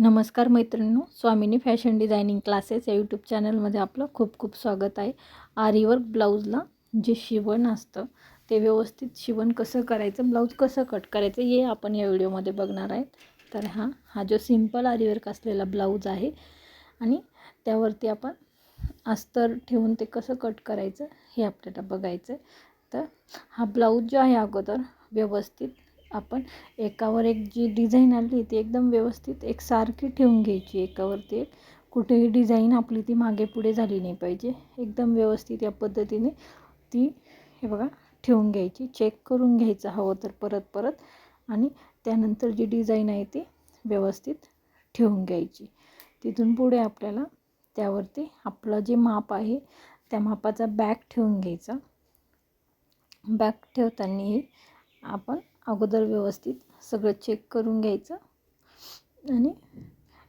नमस्कार मैत्रिणींनो Swamini fashion designing classes या यूट्यूब चॅनलमध्ये आपलं खूप खूप स्वागत आहे. आरीवर्क ब्लाऊजला जे शिवण असतं ते व्यवस्थित शिवण कसं करायचं ब्लाऊज कसं कट करायचं हे आपण या व्हिडिओमध्ये बघणार आहेत. तर हा हा जो सिंपल आरीवर्क असलेला ब्लाऊज आहे आणि त्यावरती आपण अस्तर ठेवून ते कसं कट करायचं हे आपल्याला बघायचं आहे तर हा ब्लाऊज जो आहे अगोदर व्यवस्थित आपण एकावर एक जी डिझाईन आली ती एकदम व्यवस्थित एक सारखी ठेवून घ्यायची. एकावरती एक कुठेही डिझाईन आपली ती मागे पुढे झाली नाही पाहिजे. एकदम व्यवस्थित या पद्धतीने ती हे बघा ठेवून घ्यायची. चेक करून घ्यायचं हवं तर परत परत आणि त्यानंतर जी डिझाईन आहे ती व्यवस्थित ठेवून घ्यायची. तिथून पुढे आपल्याला त्यावरती आपलं जे माप आहे त्या मापाचा बॅग ठेवून घ्यायचा. बॅक ठेवतानाही आपण अगोदर व्यवस्थित सगळं चेक करून घ्यायचं. आणि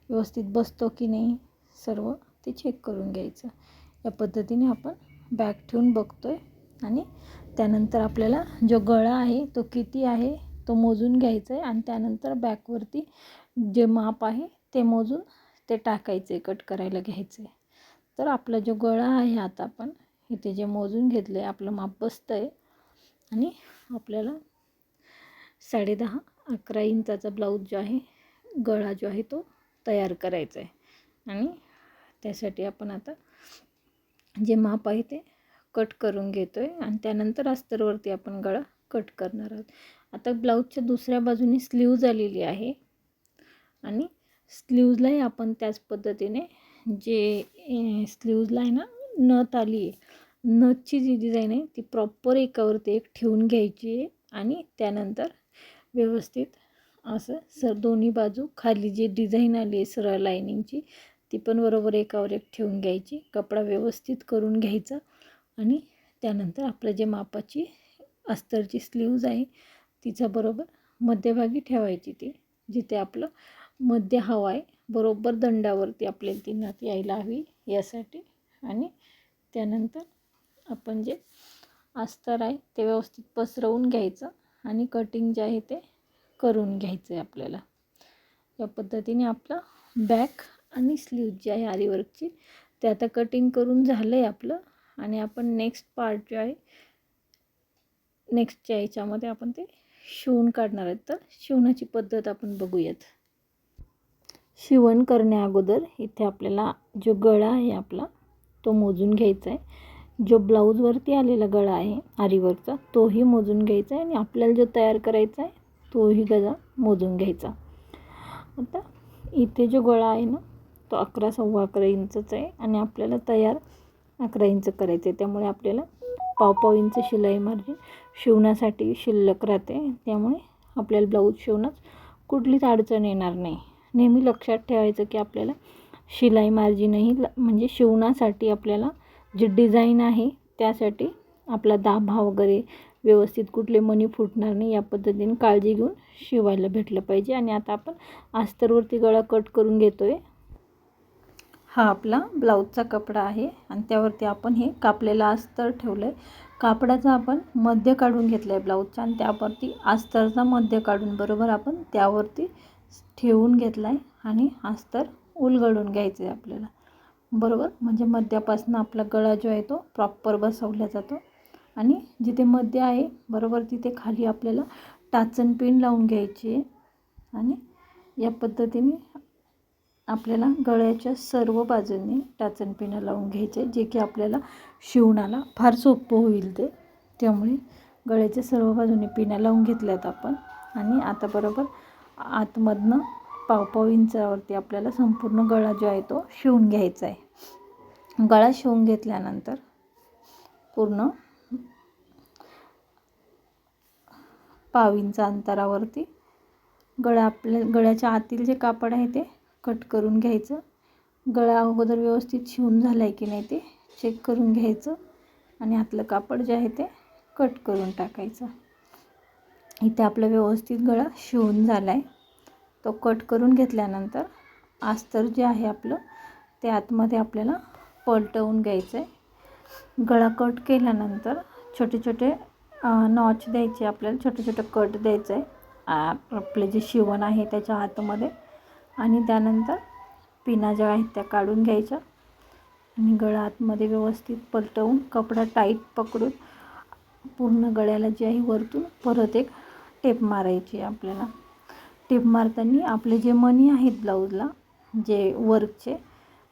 व्यवस्थित बसतो की नाही सर्व ते चेक करून घ्यायचं. या पद्धतीने आपण बॅग ठेवून बघतो आहे आणि त्यानंतर आपल्याला जो गळा आहे तो किती आहे तो मोजून घ्यायचा आहे आणि त्यानंतर बॅकवरती जे माप आहे ते मोजून ते टाकायचं आहे कट करायला घ्यायचं आहे तर आपला जो गळा आहे आता आपण इथे जे मोजून घेतलं आहे आपलं माप बसतं आहे आणि आपल्याला साडेदहा अकरा इंचाचा ब्लाऊज जो आहे गळा जो आहे तो तयार करायचा आहे. आणि त्यासाठी आपण आता जे माप आहे ते कट करून घेतो आहे आणि त्यानंतर अस्तरवरती आपण गळा कट करणार आहोत. आता ब्लाऊजच्या दुसऱ्या बाजूने स्लीव्ज आलेली आहे आणि स्लीव्जलाही आपण त्याच पद्धतीने जे स्लीव्जला आहे ना नथ आली आहे नथची जी डिझाईन आहे ती प्रॉपर एकावरती एक ठेवून घ्यायची आहे आणि त्यानंतर व्यवस्थित. असं सर दोन्ही बाजू खाली जी डिझाईन आली आहे सरळ लाईनिंगची ती पण बरोबर एकावर एक ठेवून घ्यायची. कपडा व्यवस्थित करून घ्यायचा आणि त्यानंतर आपलं जे मापाची अस्तरची स्लीव्ज आहे तिचा बरोबर मध्यभागी ठेवायची ती जिथे आपलं मध्य हवा आहे बरोबर दंडावरती आपल्याला ती नात यायला हवी यासाठी. आणि त्यानंतर आपण जे अस्तर आहे ते व्यवस्थित पसरवून घ्यायचं. आणि कटिंग जे आहे ते करून घ्यायचं आहे आपल्याला. या पद्धतीने आपलं बॅक आणि स्लीव जे आहे आरीवर्कची ते आता कटिंग करून झालं आहे आपलं. आणि आपण नेक्स्ट पार्ट जे आहे नेक्स्टच्या याच्यामध्ये आपण ते शिवून काढणार आहेत. तर शिवण्याची पद्धत आपण बघूयात. शिवण करण्या अगोदर इथे आपल्याला जो गळा आहे आपला तो मोजून घ्यायचा आहे जो ब्लाऊजवरती आलेला गळा आहे आरीवरचा तोही मोजून घ्यायचा आहे आणि आपल्याला जो तयार करायचा आहे तोही गळा मोजून घ्यायचा. आता इथे जो गळा आहे ना तो अकरा सव्वा अकरा इंचचा आहे आणि आपल्याला तयार अकरा इंच करायचं आहे. त्यामुळे आपल्याला पाव पाव इंच शिलाई मार्जिन शिवण्यासाठी शिल्लक राहते. त्यामुळे आपल्याला ब्लाऊज शिवण्यास कुठलीच अडचण येणार नाही. नेहमी लक्षात ठेवायचं की आपल्याला शिलाई मार्जिनही म्हणजे शिवण्यासाठी आपल्याला जी डिझाईन आहे त्यासाठी आपला दाभा वगैरे व्यवस्थित कुठले मणी फुटणार नाही या पद्धतीने काळजी घेऊन शिवायला भेटलं पाहिजे. आणि आता आपण अस्तरवरती गळा कट करून घेतो आहे हा आपला ब्लाऊजचा कपडा आहे आणि त्यावरती आपण हे कापलेलं अस्तर ठेवलं आहे कापडाचा आपण मध्य काढून घेतलं आहे ब्लाऊजचा आणि त्यावरती अस्तरचा मध्य काढून बरोबर आपण त्यावरती ठेवून घेतला आहे आणि अस्तर उलगडून घ्यायचं आहे आपल्याला. बरोबर? म्हणजे मध्यापासून आपला गळा जो आहे तो प्रॉपर बसवला जातो. आणि जिथे मध्य आहे बरोबर तिथे खाली आपल्याला टाचन पिन लावून घ्यायची आहे. आणि या पद्धतीने आपल्याला गळ्याच्या सर्व बाजूंनी टाचन पिनं लावून घ्यायचे जे की आपल्याला शिवणाला फार सोपं होईल ते. त्यामुळे गळ्याच्या सर्व बाजूने पिण्या लावून घेतल्यात आपण. आणि आता बरोबर आतमधनं पावपावींच्यावरती इंचावरती आपल्याला संपूर्ण गळा जो आहे तो शिवून घ्यायचा आहे. गळा शिवून घेतल्यानंतर पूर्ण पाव इंच अंतरावरती गळा आपल्या गळ्याच्या आतील जे कापड आहे ते कट करून घ्यायचं. गळा अगोदर व्यवस्थित शिवून झालं आहे की नाही ते चेक करून घ्यायचं आणि आतलं कापड जे आहे ते कट करून टाकायचं. इथे आपलं व्यवस्थित गळा शिवून झाला आहे तो कट करून घेतल्यानंतर अस्तर जे आहे आपलं ते आतमध्ये आपल्याला पलटवून घ्यायचं आहे गळा कट केल्यानंतर छोटे छोटे नॉच द्यायचे आपल्याला छोटे छोटे कट द्यायचं आहे आपले जे शिवण आहे त्याच्या आतमध्ये. आणि त्यानंतर पिना ज्या आहेत त्या काढून घ्यायच्या. आणि गळा आतमध्ये व्यवस्थित पलटवून कपडा टाईट पकडून पूर्ण गळ्याला जी आहे वरतून परत एक टेप मारायची आपल्याला. टिप मारताना आपले जे मणी आहेत ब्लाऊजला जे वर्कचे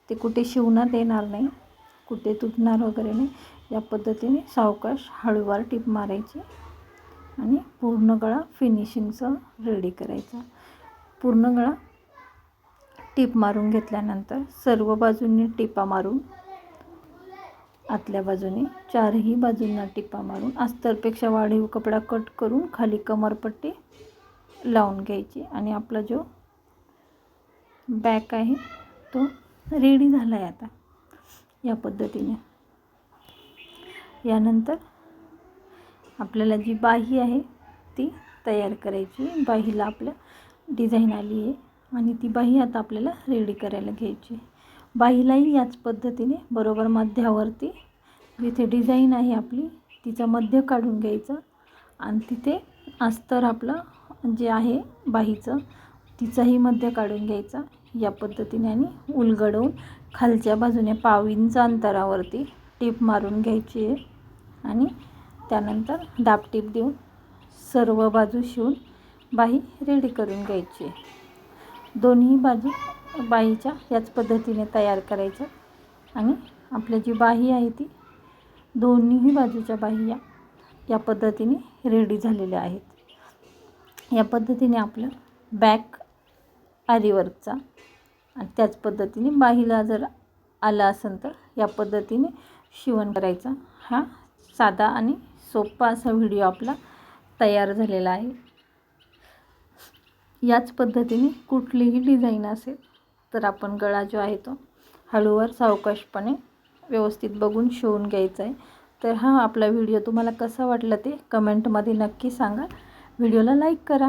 ते कुठे शिवण्यात येणार नाही कुठे तुटणार वगैरे नाही या पद्धतीने सावकाश हळूवार टीप मारायची आणि पूर्ण गळा फिनिशिंगचं रेडी करायचा. पूर्ण गळा टीप मारून घेतल्यानंतर सर्व बाजूंनी टिपा मारून आतल्या बाजूने चारही बाजूंना टिपा मारून अस्तरपेक्षा वाढीव कपडा कट करून खाली कमरपट्टी लावून घ्यायची. आणि आपला जो बॅक आहे तो रेडी झाला आहे आता या पद्धतीने. यानंतर आपल्याला जी बाही आहे ती तयार करायची. बाहीला आपल्या डिझाईन आली आहे आणि ती बाही आता आपल्याला रेडी करायला घ्यायची. बाहीलाही याच पद्धतीने बरोबर मध्यावरती जिथे डिझाईन आहे आपली तिचा मध्य काढून घ्यायचं. आणि तिथे अस्तर आपलं जे आहे बाहीचं तिचाही मध्य काढून घ्यायचा. या पद्धतीने आणि उलगडवून खालच्या बाजूने पावींच्या अंतरावरती टीप मारून घ्यायची आहे. आणि त्यानंतर दाबटीप देऊन सर्व बाजू शिवून बाही रेडी करून घ्यायची आहे. दोन्ही बाजू बाहीच्या याच पद्धतीने तयार करायच्या आणि आपली जी बाही आहे ती दोन्हीही बाजूच्या बाह्या या पद्धतीने रेडी झालेल्या आहेत. या पद्धतीने आपलं बॅक आरीवर्कचा आणि त्याच पद्धतीने बाहीला जर आला असेल तर या पद्धतीने शिवण करायचा. हा साधा आणि सोपा असा व्हिडिओ आपला तयार झालेला आहे. याच पद्धतीने कुठलीही डिझाईन असेल तर आपण गळा जो आहे तो हळूवार सावकाशपणे व्यवस्थित बघून शिवून घ्यायचा आहे. तर हा आपला व्हिडिओ तुम्हाला कसा वाटला ते कमेंटमध्ये नक्की सांगा. व्हिडिओला लाईक करा.